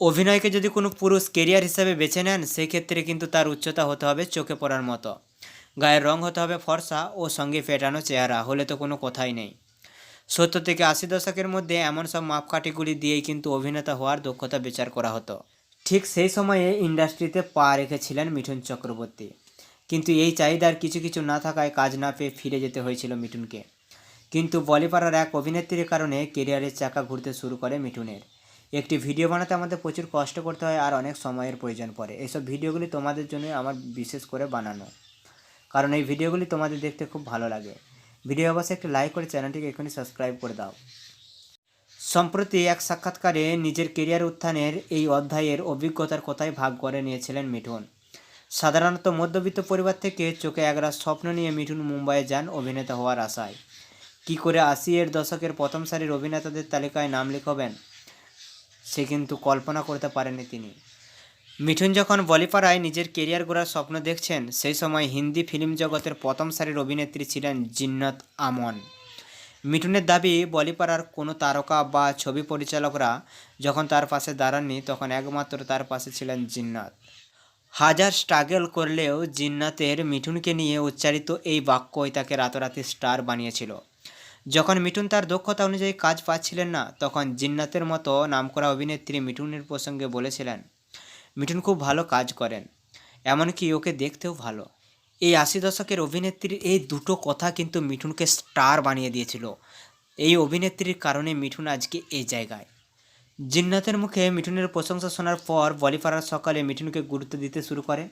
অভিনয়কে যদি কোনো পুরুষ কেরিয়ার হিসাবে বেছে নেন, সেক্ষেত্রে কিন্তু তার উচ্চতা হতে হবে চোখে পড়ার মতো। গায়ের রং হতে হবে ফর্সা ও সঙ্গে ফেটানো চেহারা, হলে তো কোনো কথাই নেই। সত্তর থেকে আশি দশকের মধ্যে এমন সব মাপকাঠিগুলি দিয়েই কিন্তু অভিনেতা হওয়ার দক্ষতা বিচার করা হতো। ঠিক সেই সময়ে ইন্ডাস্ট্রিতে পা রেখেছিলেন মিঠুন চক্রবর্তী। কিন্তু এই চাহিদার কিছু কিছু না থাকায় কাজ না পেয়ে ফিরে যেতে হয়েছিল মিঠুনকে। কিন্তু বলিপাড়ার এক অভিনেত্রীর কারণে কেরিয়ারের চাকা ঘুরতে শুরু করে মিঠুনের। একটি ভিডিও বানাতে আমাদের প্রচুর কষ্ট করতে হয় আর অনেক সময়ের প্রয়োজন পড়ে। এইসব ভিডিওগুলি তোমাদের জন্য আমার বিশেষ করে বানানো। কারণ এই ভিডিওগুলি তোমাদের দেখতে খুব ভালো লাগে। ভিডিও অবশ্যই একটি লাইক করে চ্যানেলটিকে এখনই সাবস্ক্রাইব করে দাও। সম্প্রতি এক সাক্ষাৎকারে নিজের কেরিয়ার উত্থানের এই অধ্যায়ের অভিজ্ঞতার কথাই ভাগ করে নিয়েছিলেন মিঠুন। সাধারণত মধ্যবিত্ত পরিবার থেকে চোখে একরা স্বপ্ন নিয়ে মিঠুন মুম্বাইয়ে যান অভিনেতা হওয়ার আশায়। কী করে আশি এর দশকের প্রথম সারির অভিনেতাদের তালিকায় নাম লিখবেন? সে কিন্তু কল্পনা করতে পারেনি তিনি। মিঠুন যখন বলিপাড়ায় নিজের কেরিয়ার গড়ার স্বপ্ন দেখছেন, সেই সময় হিন্দি ফিল্ম জগতের প্রথম সারির অভিনেত্রী ছিলেন জিন্নত আমন। মিঠুনের দাবি, বলিপাড়ার কোনো তারকা বা ছবি পরিচালকরা যখন তার পাশে দাঁড়াননি, তখন একমাত্র তার পাশে ছিলেন জিন্নাত। হাজার স্ট্রাগল করলেও জিন্নাতের মিঠুনকে নিয়ে উচ্চারিত এই বাক্যই তাকে রাতারাতি স্টার বানিয়েছিল। যখন মিঠুন তার দক্ষতা অনুযায়ী কাজ পাচ্ছিলেন না, তখন জিন্নাতের মতো নামকরা অভিনেত্রী মিঠুনের প্রসঙ্গে বলেছিলেন, মিঠুন খুব ভালো কাজ করেন, এমনকি ওকে দেখতেও ভালো। এই আশি দশকের অভিনেত্রীর এই দুটো কথা কিন্তু মিঠুনকে স্টার বানিয়ে দিয়েছিল। এই অভিনেত্রীর কারণে মিঠুন আজকে এই জায়গায়। জিন্নাতের মুখে মিঠুনের প্রশংসা শোনার পর বলিপাড়ার সকালে মিঠুনকে গুরুত্ব দিতে শুরু করে।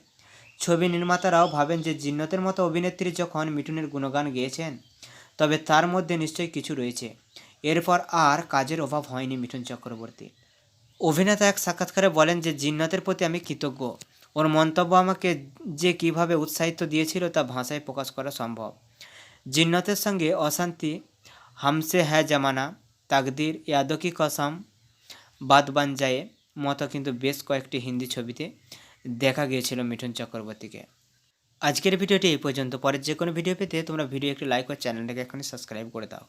ছবি নির্মাতারাও ভাবেন যে জিন্নতের মতো অভিনেত্রী যখন মিঠুনের গুণগান গেয়েছেন তবে তার মধ্যে নিশ্চয়ই কিছু রয়েছে। এরপর আর কাজের অভাব হয়নি মিঠুন চক্রবর্তী। অভিনেতা এক সাক্ষাৎকারে বলেন যে, জিন্নাতের প্রতি আমি কৃতজ্ঞ। ওর মন্তব্য আমাকে যে কীভাবে উৎসাহিত দিয়েছিল তা ভাষায় প্রকাশ করা সম্ভব। জিন্নতের সঙ্গে অশান্তি, হামসে হ্যায় জামানা, তাকদির ইয়াদো কি কসম, বাদ বান যায় মতো কিন্তু বেশ কয়েকটি হিন্দি ছবিতে দেখা গিয়েছিল মিঠুন চক্রবর্তীকে। আজকের ভিডিওটি এই পর্যন্ত। পরের যে কোনো ভিডিও পেতে তোমরা ভিডিও একটি লাইক ও চ্যানেলটাকে এখনই সাবস্ক্রাইব করে দাও।